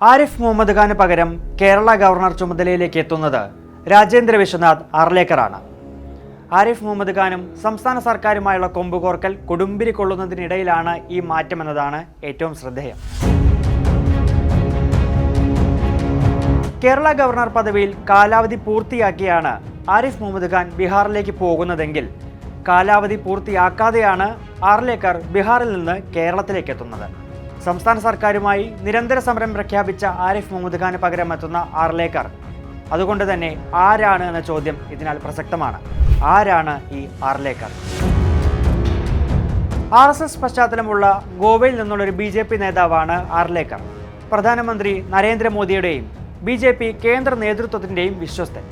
ആരിഫ് മുഹമ്മദ് ഖാന് പകരം കേരള ഗവർണർ ചുമതലയിലേക്ക് എത്തുന്നത് രാജേന്ദ്ര വിശ്വനാഥ് ആർലേക്കറാണ്. ആരിഫ് മുഹമ്മദ് ഖാനും സംസ്ഥാന സർക്കാരുമായുള്ള കൊമ്പുകോർക്കൽ കൊടുമ്പിരി കൊള്ളുന്നതിനിടയിലാണ് ഈ മാറ്റമെന്നതാണ് ഏറ്റവും ശ്രദ്ധേയം. കേരള ഗവർണർ പദവിയിൽ കാലാവധി പൂർത്തിയാക്കിയാണ് ആരിഫ് മുഹമ്മദ് ഖാൻ ബീഹാറിലേക്ക് പോകുന്നതെങ്കിൽ കാലാവധി പൂർത്തിയാക്കാതെയാണ് ആർലേക്കർ ബീഹാറിൽ നിന്ന് കേരളത്തിലേക്ക് എത്തുന്നത്. സംസ്ഥാന സർക്കാരുമായി നിരന്തര സമരം പ്രഖ്യാപിച്ച ആരിഫ് മുഹമ്മദ് ഖാന് പകരം എത്തുന്ന ആർലേക്കർ അതുകൊണ്ട് തന്നെ ആരാണ് എന്ന ചോദ്യം ഇതിനാൽ പ്രസക്തമാണ്. ആരാണ് ഈ ആർലേക്കർ ആർ എസ് എസ് പശ്ചാത്തലമുള്ള ഗോവയിൽ നിന്നുള്ള ഒരു ബി ജെ പി നേതാവാണ് ആർലേക്കർ പ്രധാനമന്ത്രി നരേന്ദ്രമോദിയുടെയും ബി ജെ പി കേന്ദ്ര നേതൃത്വത്തിന്റെയും വിശ്വസ്തൻ.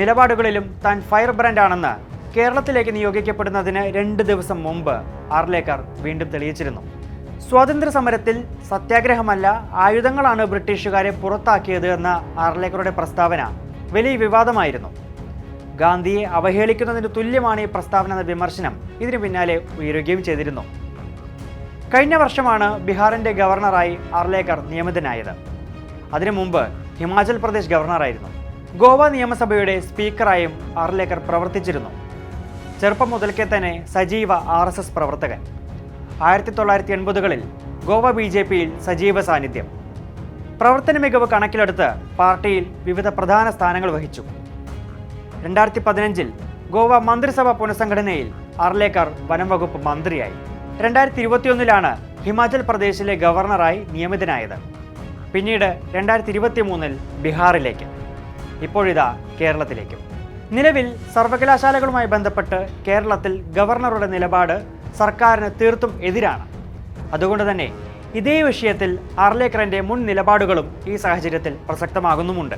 നിലപാടുകളിലും താൻ ഫയർ ബ്രാൻഡ് ആണെന്ന് കേരളത്തിലേക്ക് നിയോഗിക്കപ്പെടുന്നതിന് രണ്ട് ദിവസം മുമ്പ് ആർലേക്കർ വീണ്ടും തെളിയിച്ചിരുന്നു. സ്വാതന്ത്ര്യ സമരത്തിൽ സത്യാഗ്രഹമല്ല ആയുധങ്ങളാണ് ബ്രിട്ടീഷുകാരെ പുറത്താക്കിയത് എന്ന ആർലേക്കറുടെ പ്രസ്താവന. വലിയ വിവാദമായിരുന്നു. ഗാന്ധിയെ അവഹേളിക്കുന്നതിന് തുല്യമാണ് ഈ പ്രസ്താവന എന്ന വിമർശനം ഇതിനു പിന്നാലെ ഉയരുകയും ചെയ്തിരുന്നു. കഴിഞ്ഞ വർഷമാണ് ബീഹാറിന്റെ ഗവർണറായി ആർലേക്കർ നിയമിതനായത്. അതിനു മുമ്പ് ഹിമാചൽ പ്രദേശ് ഗവർണറായിരുന്നു. ഗോവ നിയമസഭയുടെ സ്പീക്കറായും ആർലേക്കർ പ്രവർത്തിച്ചിരുന്നു. ചെറുപ്പം മുതൽക്കേ തന്നെ സജീവ ആർ പ്രവർത്തകൻ. ആയിരത്തി തൊള്ളായിരത്തി എൺപതുകളിൽ ഗോവ ബി ജെ പിയിൽ സജീവ സാന്നിധ്യം. പ്രവർത്തന മികവ് കണക്കിലെടുത്ത് പാർട്ടിയിൽ വിവിധ പ്രധാന സ്ഥാനങ്ങൾ വഹിച്ചു. രണ്ടായിരത്തി പതിനഞ്ചിൽ ഗോവ മന്ത്രിസഭ പുനഃസംഘടനയിൽ അർലേക്കർ വനം വകുപ്പ് മന്ത്രിയായി. രണ്ടായിരത്തി ഇരുപത്തിയൊന്നിലാണ് ഹിമാചൽ പ്രദേശിലെ ഗവർണറായി നിയമിതനായത്. പിന്നീട് രണ്ടായിരത്തി ഇരുപത്തി മൂന്നിൽ ബീഹാറിലേക്ക്. ഇപ്പോഴിതാ കേരളത്തിലേക്കും. നിലവിൽ സർവകലാശാലകളുമായി ബന്ധപ്പെട്ട് കേരളത്തിൽ ഗവർണറുടെ നിലപാട് സർക്കാരിന് തീർത്തും എതിരാണ്. അതുകൊണ്ട് തന്നെ ഇതേ വിഷയത്തിൽ ആർലേക്കറിന്റെ മുൻ നിലപാടുകളും ഈ സാഹചര്യത്തിൽ പ്രസക്തമാകുന്നുമുണ്ട്.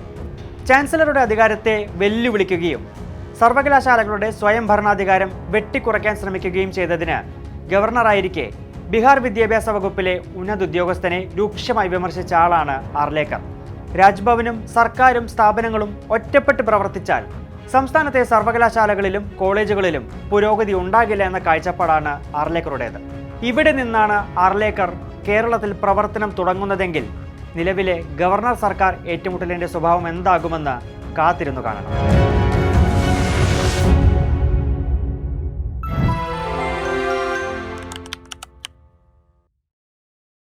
ചാൻസലറുടെ അധികാരത്തെ വെല്ലുവിളിക്കുകയും സർവകലാശാലകളുടെ സ്വയം ഭരണാധികാരം വെട്ടിക്കുറയ്ക്കാൻ ശ്രമിക്കുകയും ചെയ്തതിന് ഗവർണറായിരിക്കെ ബീഹാർ വിദ്യാഭ്യാസ വകുപ്പിലെ ഉന്നത ഉദ്യോഗസ്ഥനെ രൂക്ഷമായി വിമർശിച്ച ആളാണ് ആർലേക്കർ. രാജ്ഭവനും സർക്കാരും സ്ഥാപനങ്ങളും ഒറ്റപ്പെട്ട് പ്രവർത്തിച്ചാൽ സംസ്ഥാനത്തെ സർവകലാശാലകളിലും കോളേജുകളിലും പുരോഗതി ഉണ്ടാകില്ല എന്ന കാഴ്ചപ്പാടാണ് ആർലേക്കറുടേത് ഇവിടെ നിന്നാണ് ആർലേക്കർ കേരളത്തിൽ പ്രവർത്തനം തുടങ്ങുന്നതെങ്കിൽ നിലവിലെ ഗവർണർ സർക്കാർ ഏറ്റുമുട്ടലിന്റെ സ്വഭാവം എന്താകുമെന്ന് കാത്തിരുന്നു കാണണം.